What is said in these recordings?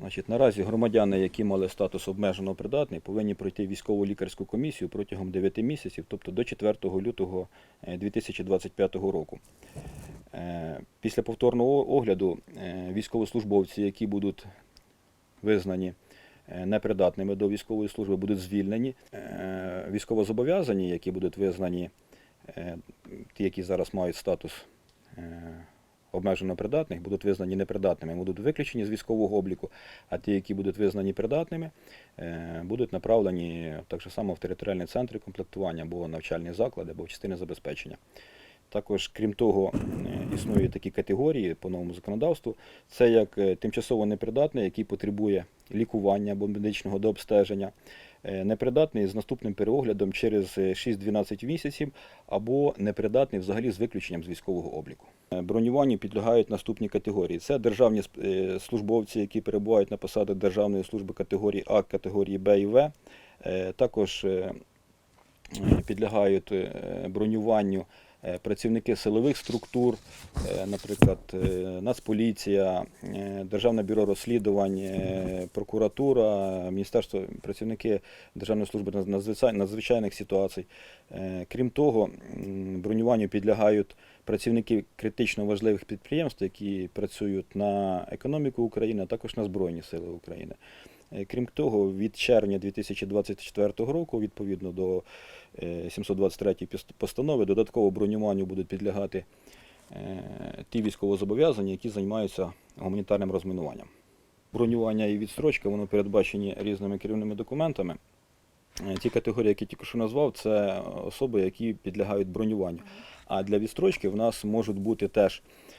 Значить, наразі громадяни, які мали статус обмежено придатний, повинні пройти військову лікарську комісію протягом 9 місяців, тобто до 4 лютого е, 2025 року. Е, Після повторного огляду е, військовослужбовці, які будуть визнані е, непридатними до військової служби, будуть звільнені. Е, Військовозобов'язані, які будуть визнані, е, ті, які зараз мають статус е, обмежено придатних, будуть визнані непридатними, будуть виключені з військового обліку, а ті, які будуть визнані придатними, е, будуть направлені так само в територіальні центри комплектування або навчальні заклади, або в частини забезпечення. Також, крім того, е, існують такі категорії по новому законодавству. Це як е, тимчасово непридатний, який потребує лікування або медичного дообстеження, непридатний з наступним переоглядом через е, 6-12 місяців, або непридатний взагалі з виключенням з військового обліку. Е, Бронюванню підлягають наступні категорії: це державні е, службовці, які перебувають на посадах Державної служби категорії А, категорії Б і В. Е, Також е, е, підлягають е, бронюванню е, працівники силових структур, е, наприклад, е, Нацполіція, е, Державне бюро розслідувань, е, прокуратура, міністерство, працівники Державної служби надзвичайних ситуацій. Е, Крім того, бронюванню підлягають працівники критично важливих підприємств, які працюють на економіку України, а також на Збройні Сили України. Е, Крім того, від червня 2024 року, відповідно до е, 723 постанови, додатково бронюванню будуть підлягати е, ті військовозобов'язані, які займаються гуманітарним розмінуванням. Бронювання і відстрочка воно передбачені різними керівними документами. Е, Ті категорії, які тільки що назвав, це особи, які підлягають бронюванню. А для відстрочки в нас можуть бути теж е,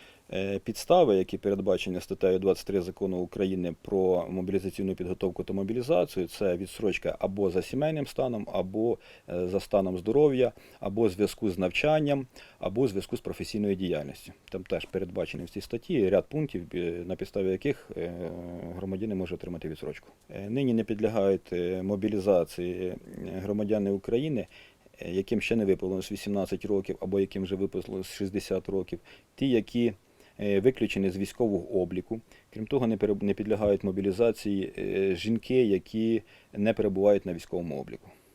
підстави, які передбачені статтею 23 закону України про мобілізаційну підготовку та мобілізацію. Це відстрочка або за сімейним станом, або е, за станом здоров'я, або зв'язку з навчанням, або зв'язку з професійною діяльністю. Там теж передбачені в цій статті ряд пунктів, е, на підставі яких е, громадяни можуть отримати відстрочку. Е, Нині не підлягають е, мобілізації е, громадяни України, е, яким ще не виповнилось 18 років, або яким вже виповнилось 60 років, ті, які е, виключені з військового обліку. Крім того, не підлягають мобілізації е, жінки, які не перебувають на військовому обліку.